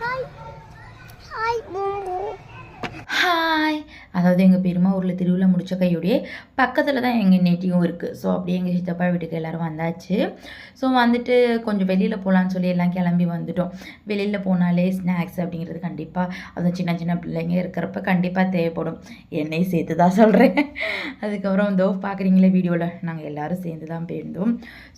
Hi. Hi, Mumu. Hi. அதாவது எங்கள் பெருமா ஊரில் திருவிழா முடித்த கையோடையே பக்கத்தில் தான் எங்கள் நேட்டியும் இருக்குது ஸோ அப்படியே எங்கள் சித்தப்பா வீட்டுக்கு எல்லோரும் வந்தாச்சு. ஸோ வந்துட்டு கொஞ்சம் வெளியில் போகலான்னு சொல்லி எல்லாம் கிளம்பி வந்துட்டோம். வெளியில் போனாலே ஸ்நாக்ஸ் அப்படிங்கிறது கண்டிப்பாக அதுவும் சின்ன சின்ன பிள்ளைங்க இருக்கிறப்ப கண்டிப்பாக தேவைப்படும். என்னையும் சேர்த்து தான் சொல்கிறேன் அதுக்கப்புறம் இதோ பார்க்குறீங்களே வீடியோவில் நாங்கள் எல்லோரும் சேர்ந்து தான் போயிருந்தோம்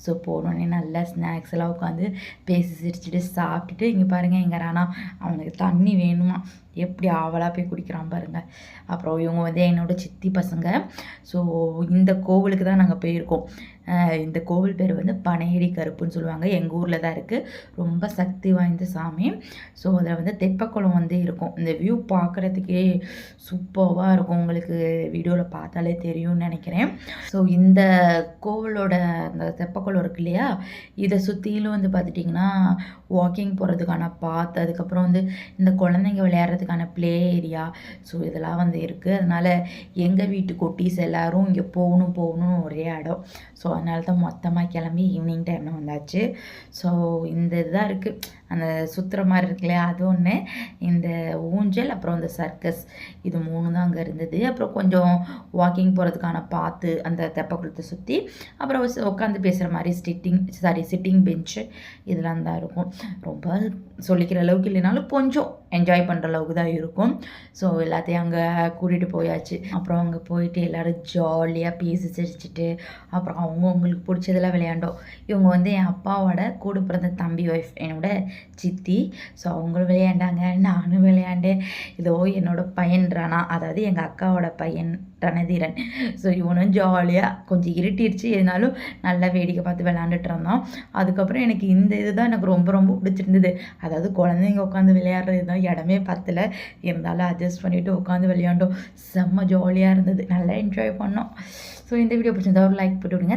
ஸோ போனோடனே நல்லா ஸ்நாக்ஸ் எல்லாம் உட்காந்து பேசி சிரிச்சுட்டு சாப்பிட்டுட்டு இங்கே பாருங்கள் எங்கள் ராணா அவனுக்கு தண்ணி வேணுமா? எப்படி ஆவலாக போய் குடிக்கிறான் பாருங்கள் அப்போ அப்புறம் இவங்க வந்து என்னோட சித்தி பசங்க. ஸோ இந்த கோவிலுக்கு தான் நாங்கள் போயிருக்கோம். இந்த கோவில் பேர் வந்து பனையடி கருப்புன்னு சொல்லுவாங்க. எங்கள் ஊரில் தான் இருக்குது ரொம்ப சக்தி வாய்ந்த சாமி. ஸோ அதில் வந்து தெப்பக்குளம் வந்து இருக்கும். இந்த வியூ பார்க்குறதுக்கே சூப்பராக இருக்கும். உங்களுக்கு வீடியோவில் பார்த்தாலே தெரியும்னு நினைக்கிறேன். ஸோ இந்த கோவிலோட அந்த தெப்பக்குளம் இருக்கு இல்லையா? இதை சுற்றிலும் வந்து பார்த்துட்டிங்கன்னா வாக்கிங் போகிறதுக்கான பாத் அதுக்கப்புறம் வந்து இந்த குழந்தைங்க விளையாடுறதுக்கான ப்ளே ஏரியா ஸோ இதெல்லாம் வந்து இருக்குது அதனால் எங்கள் வீட்டு கொட்டீஸ் எல்லோரும் இங்கே போகணும் போகணும்னு ஒரே இடம். ஸோ அதனால தான் மொத்தமாக கிளம்பி ஈவினிங் டைமில் வந்தாச்சு. ஸோ இந்த இதுதான் இருக்குது அந்த சுற்றுற மாதிரி இருக்குல்ல அது ஒன்று இந்த ஊஞ்சல் அப்புறம் இந்த சர்க்கஸ் இது மூணு தான் அங்கே இருந்தது. அப்புறம் கொஞ்சம் வாக்கிங் போகிறதுக்கான பாத்து அந்த தெப்பக்குளத்தை சுற்றி அப்புறம் உட்காந்து பேசுகிற மாதிரி சிட்டிங் சாரி சிட்டிங் பெஞ்சு இதெல்லாம் தான் இருக்கும். ரொம்ப சொல்லிக்கிற அளவுக்கு இல்லைனாலும் கொஞ்சம் என்ஜாய் பண்ணுற அளவுக்கு தான் இருக்கும். ஸோ எல்லாத்தையும் அங்கே கூட்டிகிட்டு போயாச்சு. அப்புறம் அங்கே போயிட்டு எல்லோரும் ஜாலியாக பேசி சிரிச்சிட்டு அப்புறம் அவங்க உங்களுக்கு பிடிச்சதெல்லாம் விளையாண்டோம். இவங்க வந்து என் அப்பாவோட கூட பிறந்த தம்பி ஒய்ஃப் என்னோட சித்தி. ஸோ அவங்களும் விளையாண்டாங்க. நானும் விளையாண்டேன். இதோ என்னோட பையன் ரணா அதாவது எங்கள் அக்காவோட பையன் ரணதீரன். ஸோ இவனும் ஜாலியாக கொஞ்சம் இருட்டிடுச்சு. இருந்தாலும் நல்லா வேடிக்கை பார்த்து விளையாண்டுட்டு இருந்தான் அதுக்கப்புறம் எனக்கு இந்த இதுதான் எனக்கு ரொம்ப ரொம்ப பிடிச்சிருந்தது. அதாவது குழந்தைங்க உட்காந்து விளையாடுறது தான் இடமே பத்தல. இருந்தாலும் அட்ஜஸ்ட் பண்ணிவிட்டு உட்காந்து விளையாண்டோம். செம்ம ஜாலியாக இருந்தது. நல்லா என்ஜாய் பண்ணோம். ஸோ இந்த வீடியோ பிடிச்சிருந்தா ஒரு லைக் போட்டு விடுங்க.